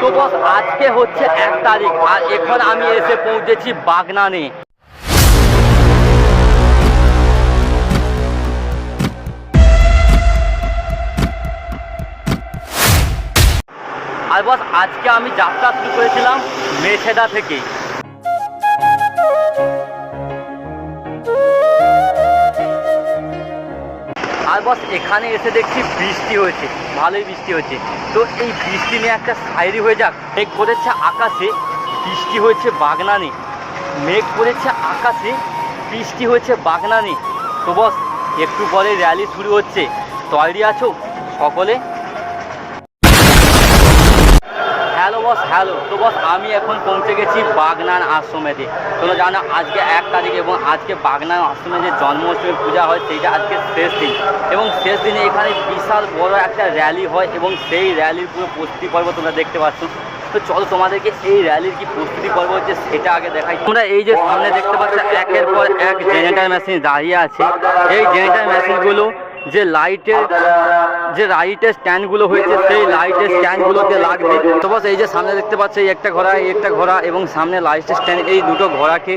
তো বস, আজকে হচ্ছে এক তারিখ, আর এখন আমি এসে পৌঁছেছি বাগনানে। আর বস, আজকে আমি যাত্রা শুরু করেছিলাম মেছেদা থেকে। আর বস, এখানে এসে দেখছি বৃষ্টি হয়েছে, ভালোই বৃষ্টি হয়েছে। তো এই বৃষ্টি নিয়ে একটা সাইরি হয়ে যাক। মেঘ করেছে আকাশে, বৃষ্টি হয়েছে বাগনানি। মেঘ করেছে আকাশে, বৃষ্টি হয়েছে বাগনানি। তো বস, একটু পরে র্যালি শুরু হচ্ছে। তৈরি আছো সকলে? Boss, hello. তো বস, আমি এখন পৌঁছে গেছি বাগনান আশ্রমেতে তোমরা জানো আজকে এক তারিখ এবং আজকে বাগনান আশ্রমে যে জন্মাষ্টমী পূজা হয়, সেইটা আজকে শেষ দিন। এবং শেষ দিনে এখানে বিশাল বড় একটা র্যালি হয় এবং সেই র্যালির পুরো প্রস্তুতি পর্ব তোমরা দেখতে পাচ্ছ। তো চলো, তোমাদেরকে এই র্যালির কি প্রস্তুতি পর্ব হচ্ছে সেটা আগে দেখাই। তোমরা এই যে সামনে দেখতে পাচ্ছ, একের পর এক জেনেটার মেশিন দাঁড়িয়ে আছে। এই জেনেটার মেশিনগুলো যে লাইটের যে লাইটের স্ট্যান্ডগুলো হয়েছে, সেই লাইটের স্ট্যান্ডগুলোতে লাগবে। তো বস, এই যে সামনে দেখতে পাচ্ছ, এই একটা ঘোড়া, এই একটা ঘোড়া, এবং সামনে লাইটের স্ট্যান্ড এই দুটো ঘোড়াকে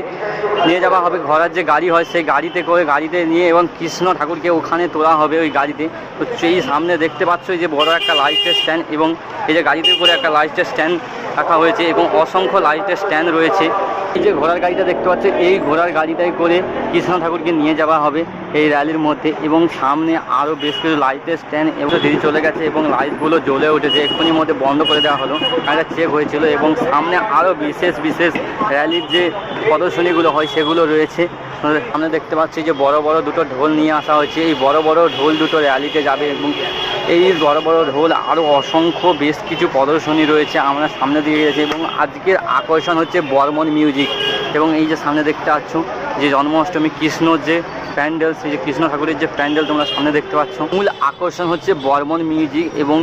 নিয়ে যাওয়া হবে। ঘোড়ার যে গাড়ি হয়, সেই গাড়িতে করে গাড়িতে নিয়ে, এবং কৃষ্ণ ঠাকুরকে ওখানে তোলা হবে ওই গাড়িতে। তো সেই সামনে দেখতে পাচ্ছ, এই যে বড় একটা লাইটের স্ট্যান্ড এবং এই যে গাড়িতে করে একটা লাইটের স্ট্যান্ড রাখা হয়েছে, এবং অসংখ্য লাইটের স্ট্যান্ড রয়েছে। এই যে ঘোড়ার গাড়িটা দেখতে পাচ্ছ, এই ঘোড়ার গাড়িটাই করে কৃষ্ণ ঠাকুরকে নিয়ে যাওয়া হবে। এই র্যালির মধ্যে এবং সামনে আরও বেশ কিছু লাইটের স্ট্যান্ড এবং দিদি চলে গেছে এবং লাইটগুলো জ্বলে উঠেছে। এক্ষুনি মধ্যে বন্ধ করে দেওয়া হলো। একটা চেক হয়েছিল এবং সামনে আরও বিশেষ বিশেষ র্যালির যে প্রদর্শনীগুলো হয় সেগুলো রয়েছে। সামনে দেখতে পাচ্ছি যে বড় বড় দুটো ঢোল নিয়ে আসা হয়েছে। এই বড় বড় ঢোল দুটো র্যালিতে যাবে এবং এই বড় বড় ঢোল আরও অসংখ্য বেশ কিছু প্রদর্শনী রয়েছে আমরা সামনে দিয়ে গেছি এবং আজকের আকর্ষণ হচ্ছে বর্মন মিউজিক এবং এই যে সামনে দেখতে পাচ্ছ যে জন্মাষ্টমী কৃষ্ণর যে প্যান্ডেল সেই যে কৃষ্ণ ঠাকুরের যে প্যান্ডেল তোমরা সামনে দেখতে পাচ্ছ, মূল আকর্ষণ হচ্ছে বর্মন মিউজিক এবং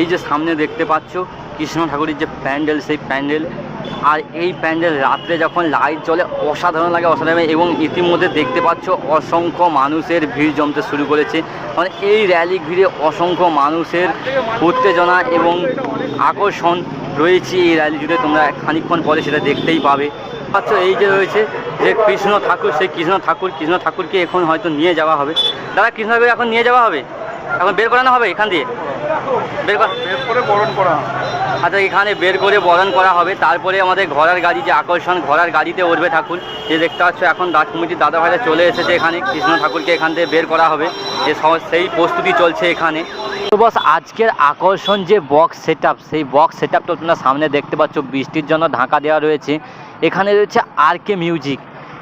এই যে সামনে দেখতে পাচ্ছ কৃষ্ণ ঠাকুরের যে প্যান্ডেল, সেই প্যান্ডেল। আর এই প্যান্ডেল রাত্রে যখন লাইট জ্বলে, অসাধারণ লাগে, অসাধারণ এবং ইতিমধ্যে দেখতে পাচ্ছ অসংখ্য মানুষের ভিড় জমতে শুরু করেছে। মানে এই র্যালি ঘিরে অসংখ্য মানুষের উত্তেজনা এবং আকর্ষণ রয়েছে এই র্যালি জুড়ে। তোমরা খানিকক্ষণ পরে সেটা দেখতেই পাবে। পাচ্ছ এই যে রয়েছে যে কৃষ্ণ ঠাকুর সেই কৃষ্ণ ঠাকুর কৃষ্ণ ঠাকুরকে এখন হয়তো নিয়ে যাওয়া হবে। দাদা কৃষ্ণ ঠাকুর এখন নিয়ে যাওয়া হবে? এখন বের করানো হবে এখান দিয়ে? বের করা করে বরণ করা আচ্ছা এখানে বের করে বরণ করা হবে। তারপরে আমাদের ঘোড়ার গাড়ি যে আকর্ষণ ঘোড়ার গাড়িতে উঠবে ঠাকুর যে দেখতে পাচ্ছ এখন রাজ কমিটির দাদা ভাইরা চলে এসেছে এখানে। কৃষ্ণ ঠাকুরকে এখান থেকে বের করা হবে। যে সেই প্রস্তুতি চলছে এখানে। তো বস, আজকের আকর্ষণ যে বক্স সেট সেই বক্স সেট আপটা তোমরা সামনে দেখতে পাচ্ছ, বৃষ্টির জন্য ঢাকা দেওয়া রয়েছে। এখানে রয়েছে আর কে মিউজিক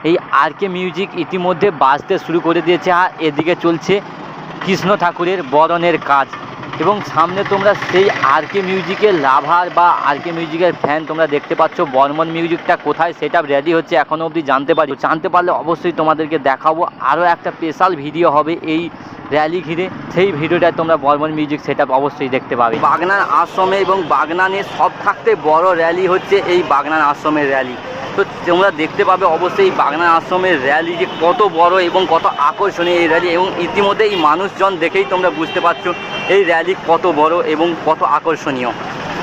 এই আর কে মিউজিক ইতিমধ্যে বাজতে শুরু করে দিয়েছে আর এদিকে চলছে কৃষ্ণ ঠাকুরের বরণের কাজ। এবং সামনে তোমরা সেই আর কে মিউজিকের লাভার বা আর কে মিউজিকের ফ্যান তোমরা দেখতে পাচ্ছ। বর্মন মিউজিকটা কোথায় সেটা রেডি হচ্ছে এখনও অবধি জানতে পারি। জানতে পারলে অবশ্যই তোমাদেরকে দেখাবো। আরও একটা স্পেশাল ভিডিও হবে এই র্যালি ঘিরে। সেই ভিডিওটা তোমরা বর্মন মিউজিক সেটা অবশ্যই দেখতে পাবে। বাগনান আশ্রমে এবং বাগনানের সব থাকতে বড় র্যালি হচ্ছে এই বাগনান আশ্রমের র্যালি তো তোমরা দেখতে পাবে অবশ্যই এই বাগনান আশ্রমের র্যালি যে কত বড় এবং কত আকর্ষণীয় এই র্যালি এবং ইতিমধ্যে এই মানুষজন দেখেই তোমরা বুঝতে পারছ এই র্যালি কত বড় এবং কত আকর্ষণীয়।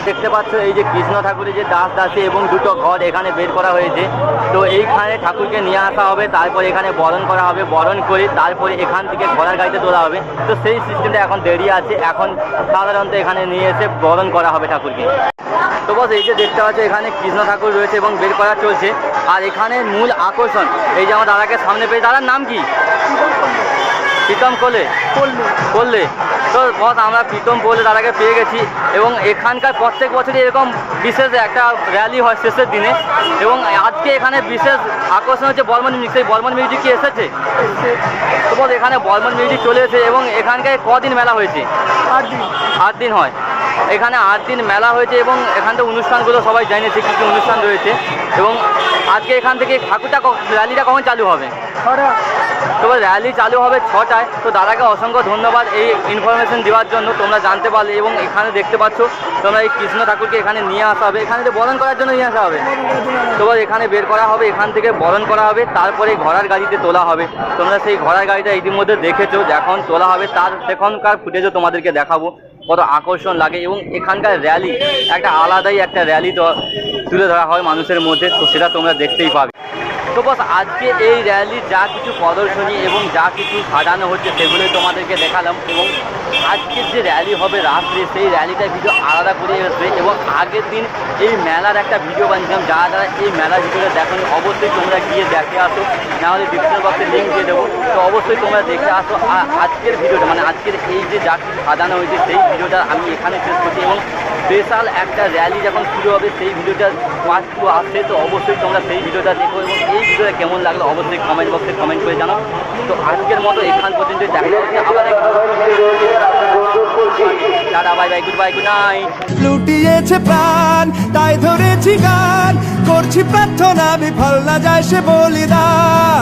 দেখতে পাচ্ছ এই যে কৃষ্ণ ঠাকুরের যে দাস দাসী এবং দুটো ঘর এখানে বের করা হয়েছে। তো এইখানে ঠাকুরকে নিয়ে আসা হবে, তারপরে এখানে বরণ করা হবে, বরণ করে তারপরে এখান থেকে ঘোড়ার গাড়িতে তোলা হবে। তো সেই সিস্টেমটা এখন দেরি আছে। এখন সাধারণত এখানে নিয়ে এসে বরণ করা হবে ঠাকুরকে। তো বস এই যে দেখতে পাচ্ছ এখানে কৃষ্ণ ঠাকুর রয়েছে এবং বের করা চলছে। আর এখানে মূল আকর্ষণ এই যে আমার দাদাকে সামনে পেয়ে দাদার নাম কি? প্রীতম কোলে? করলে তো বস আমরা প্রীতম বলে দাদাকে পেয়ে গেছি এবং এখানকার প্রত্যেক বছরই এরকম বিশেষ একটা র্যালি হয় শেষের দিনে এবং আজকে এখানে বিশেষ আকর্ষণ হচ্ছে বর্মন মিউজিক সেই বর্মন মিউজিক কি এসেছে? তো বস এখানে বর্মন মিউজিক চলে এসেছে এবং এখানকার কদিন মেলা হয়েছে? আট দিন। আট দিন হয়। এখানে আট দিন মেলা হয়েছে এবং এখান থেকে অনুষ্ঠানগুলো সবাই জানিয়েছে কী কী অনুষ্ঠান রয়েছে এবং আজকে এখান থেকে ঠাকুরটা রালিটা র্যালিটা কখন চালু হবে? ছটা তো র্যালি চালু হবে ছটায়। তো দাদাকে অসংখ্য ধন্যবাদ এই ইনফরমেশন দেওয়ার জন্য। তোমরা জানতে পারলে এবং এখানে দেখতে পাচ্ছ, তোমরা এই কৃষ্ণ ঠাকুরকে এখানে নিয়ে আসা হবে। এখানে বরণ করার জন্য নিয়ে আসা হবে। তোমার এখানে বের করা হবে, এখান থেকে বরণ করা হবে, তারপরে ঘোড়ার গাড়িতে তোলা হবে। তোমরা সেই ঘোড়ার গাড়িটা ইতিমধ্যে দেখেছ, যখন তোলা হবে, তার সেখানকার ফুটেজও তোমাদেরকে দেখাবো। কত আকর্ষণ লাগে এবং এখানকার র্যালি একটা আলাদাই একটা র্যালি তুলে ধরা হয় মানুষের মধ্যে, তো সেটা তোমরা দেখতেই পাবে। তো বস, আজকে এই র্যালির যা কিছু প্রদর্শনী এবং যা কিছু সাজানো হচ্ছে সেগুলোই তোমাদেরকে দেখালাম এবং আজকের যে র্যালি হবে রাত্রে, সেই র্যালিটা ভিডিও আলাদা করে আসবে এবং আগের দিন এই মেলার একটা ভিডিও বানিয়েছিলাম। যারা যারা এই মেলার ভিডিওটা দেখো অবশ্যই তোমরা গিয়ে দেখে আসো। নাহলে ডিসক্রিপশন বক্সে লিঙ্ক দিয়ে দেবো। তো অবশ্যই তোমরা দেখে আসো। আর আজকের ভিডিওটা মানে আজকের এই যে যা কিছু সাজানো হয়েছে, সেই ভিডিওটা আমি এখানে শেষ করছি এবং স্পেশাল একটা র্যালি যখন শুরু হবে, সেই ভিডিওটা টু আসছে। তো অবশ্যই তোমরা সেই ভিডিওটা দেখো এবং এই ভিডিওটা কেমন লাগল অবশ্যই কমেন্ট বক্সে কমেন্ট করে জানাও। তো আজকের মতো এখান পর্যন্ত দেখা bye bye good bye good night লুটিয়েছে প্রাণ, তাই ধরেছি গান। করছি প্রার্থনা, বিফল না যায় সে বলিদান।